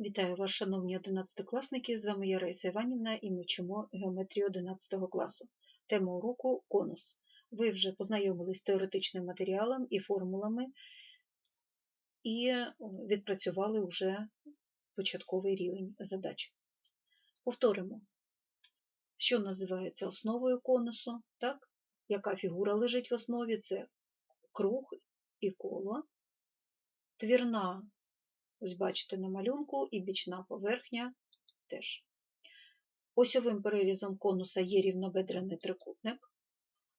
Вітаю вас, шановні одинадцятикласники! З вами я Іванівна і ми вчимо геометрію 11 класу. Тема уроку конус. Ви вже познайомились з теоретичним матеріалом і формулами і відпрацювали вже початковий рівень задач. Повторимо, що називається основою конусу, так? яка фігура лежить в основі це круг і коло, твірна Ось бачите на малюнку і бічна поверхня теж. Осьовим перерізом конуса є рівнобедрений трикутник,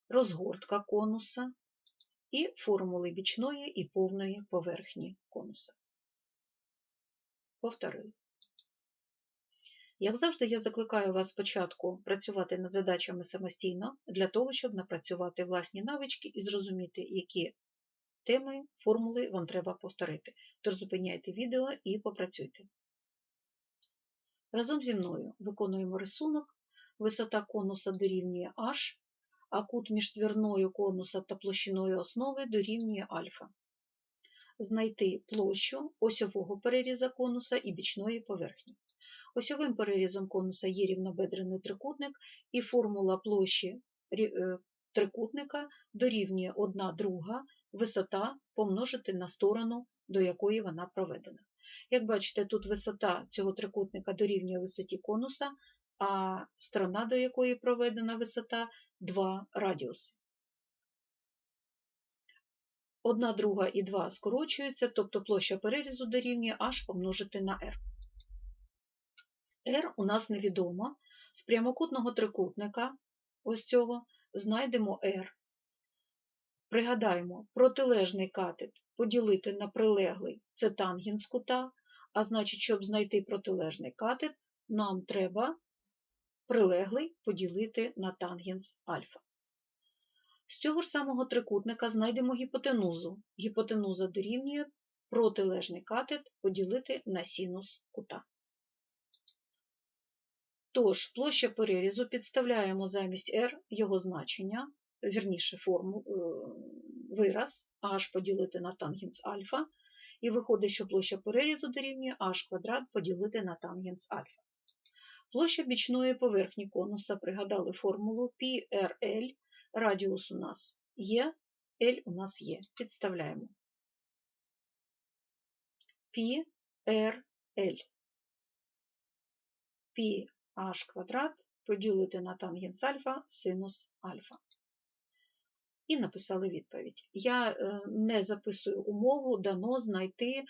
розгортка конуса і формули бічної і повної поверхні конуса. Повторили. Як завжди, я закликаю вас спочатку працювати над задачами самостійно, для того, щоб напрацювати власні навички і зрозуміти, які теми, формули вам треба повторити. Тож зупиняйте відео і попрацюйте. Разом зі мною виконуємо рисунок. Висота конуса дорівнює h, а кут між твірною конуса та площиною основи дорівнює альфа. Знайти площу осьового переріза конуса і бічної поверхні. Осьовим перерізом конуса є рівнобедрений трикутник, і формула площі е, трикутника дорівнює 1 друга висота помножити на сторону, до якої вона проведена. Як бачите, тут висота цього трикутника дорівнює висоті конуса, а сторона, до якої проведена висота 2 радіуси. Одна друга і 2 скорочуються, тобто площа перерізу дорівнює h помножити на r. r у нас невідомо. З прямокутного трикутника, ось цього, знайдемо r. Пригадаємо, протилежний катет поділити на прилеглий це тангенс кута, а значить, щоб знайти протилежний катет, нам треба прилеглий поділити на тангенс альфа. З цього ж самого трикутника знайдемо гіпотенузу. Гіпотенуза дорівнює протилежний катет поділити на синус кута. Тож, площа перерізу підставляємо замість r його значення вірніше форму, е, вираз h поділити на тангенс альфа, і виходить, що площа перерізу дорівнює h квадрат поділити на тангенс альфа. Площа бічної поверхні конуса пригадали формулу PRL, радіус у нас є, L у нас є. Підставляємо. PRL. PH квадрат поділити на тангенс альфа синус альфа і написали відповідь. Я е, не записую умову, дано знайти. Е,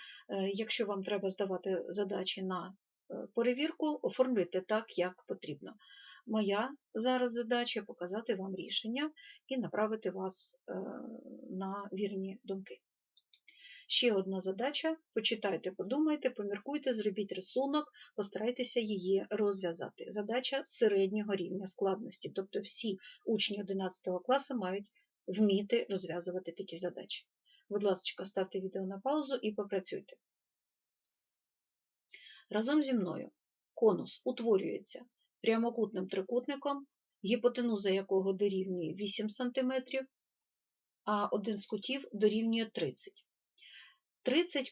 якщо вам треба здавати задачі на е, перевірку, оформлюйте так, як потрібно. Моя зараз задача показати вам рішення і направити вас на вірні думки. Ще одна задача: почитайте, подумайте, поміркуйте, зробіть рисунок, постарайтеся її розв'язати. Задача середнього рівня складності, тобто всі учні 11 класу мають вміти розв'язувати такі задачі. Будь ласка, ставте відео на паузу і попрацюйте. Разом зі мною конус утворюється прямокутним трикутником, гіпотенуза якого дорівнює 8 см, а один з кутів дорівнює 30 30 е,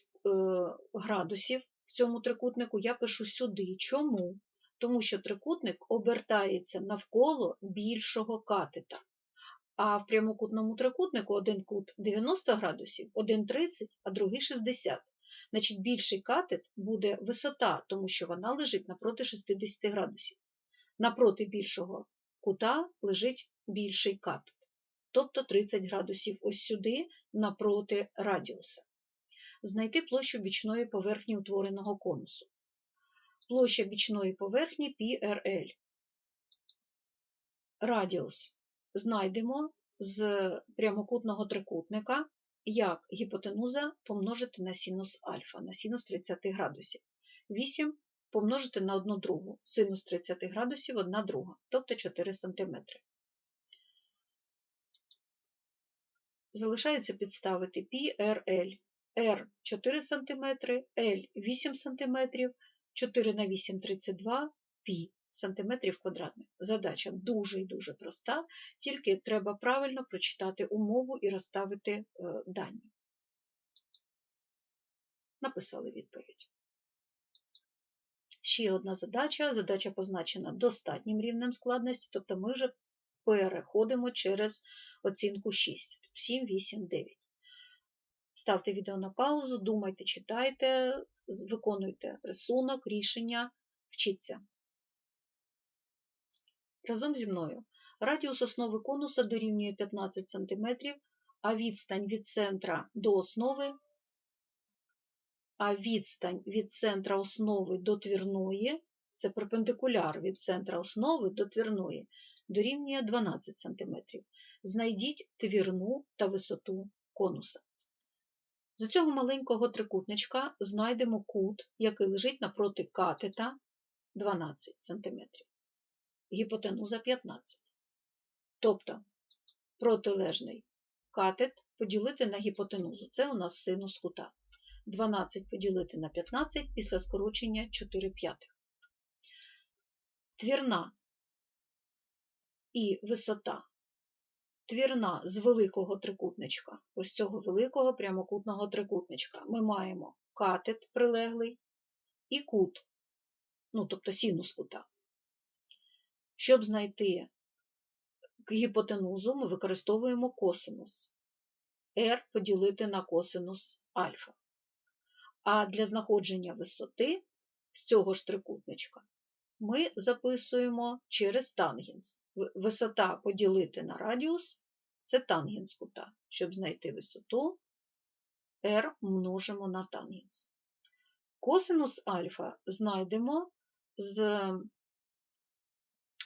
градусів в цьому трикутнику я пишу сюди. Чому? Тому що трикутник обертається навколо більшого катета. А в прямокутному трикутнику один кут 90 градусів, один 30, а другий 60. Значить, більший катет буде висота, тому що вона лежить напроти 60 градусів. Напроти більшого кута лежить більший катет, тобто 30 градусів ось сюди, напроти радіуса. Знайти площу бічної поверхні утвореного конусу. Площа бічної поверхні PRL. Радіус знайдемо з прямокутного трикутника, як гіпотенуза помножити на синус альфа, на синус 30 градусів. 8 помножити на 1 другу, синус 30 градусів 1 друга, тобто 4 см. Залишається підставити PRL. R 4 см, L 8 см, 4 на 8 32 π сантиметрів квадратних. Задача дуже і дуже проста, тільки треба правильно прочитати умову і розставити е, дані. Написали відповідь. Ще одна задача. Задача позначена достатнім рівнем складності, тобто ми вже переходимо через оцінку 6. 7, 8, 9. Ставте відео на паузу, думайте, читайте, виконуйте рисунок, рішення, вчіться. Разом зі мною. Радіус основи конуса дорівнює 15 см, а відстань від центра до основи, а відстань від центра основи до твірної, це перпендикуляр від центра основи до твірної, дорівнює 12 см. Знайдіть твірну та висоту конуса. З цього маленького трикутничка знайдемо кут, який лежить напроти катета 12 см, гіпотенуза 15. Тобто протилежний катет поділити на гіпотенузу. Це у нас синус кута. 12 поділити на 15 після скорочення 4 п'ятих. Твірна і висота. Твірна з великого трикутничка, ось цього великого прямокутного трикутничка, ми маємо катет прилеглий і кут, ну, тобто синус кута. Щоб знайти гіпотенузу, ми використовуємо косинус. R поділити на косинус альфа. А для знаходження висоти з цього ж трикутничка ми записуємо через тангенс. Висота поділити на радіус це тангенс кута. Щоб знайти висоту, r множимо на тангенс. Косинус альфа знайдемо з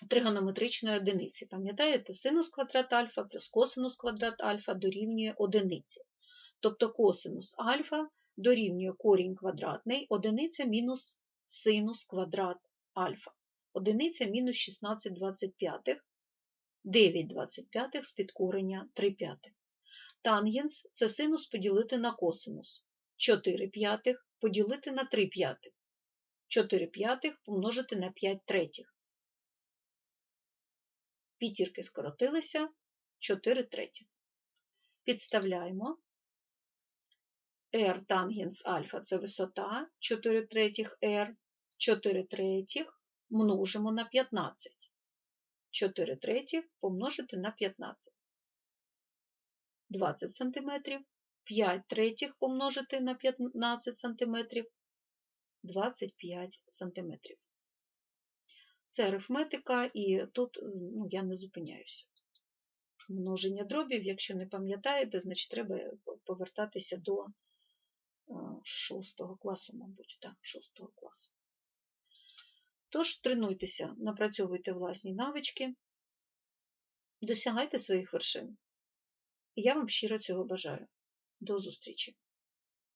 тригонометричної одиниці. Пам'ятаєте, синус квадрат альфа плюс косинус квадрат альфа дорівнює одиниці. Тобто косинус альфа дорівнює корінь квадратний, одиниця мінус синус квадрат альфа. Одиниця мінус 16 25, 9 25 з підкорення 3 п'ятих. Тангенс це синус поділити на косинус. 4 п'ятих поділити на 3 п'ятих. 4 п'ятих помножити на 5 третіх. П'ятірки скоротилися 4 третіх. Підставляємо. R тангенс альфа це висота 4 третіх R, 4 третіх множимо на 15. 4 третіх помножити на 15. 20 см, 5 третіх помножити на 15 см, 25 см. Це арифметика, і тут ну, я не зупиняюся. Множення дробів, якщо не пам'ятаєте, значить треба повертатися до 6 класу, мабуть, так, 6 класу. Тож, тренуйтеся, напрацьовуйте власні навички, досягайте своїх вершин. Я вам щиро цього бажаю. До зустрічі!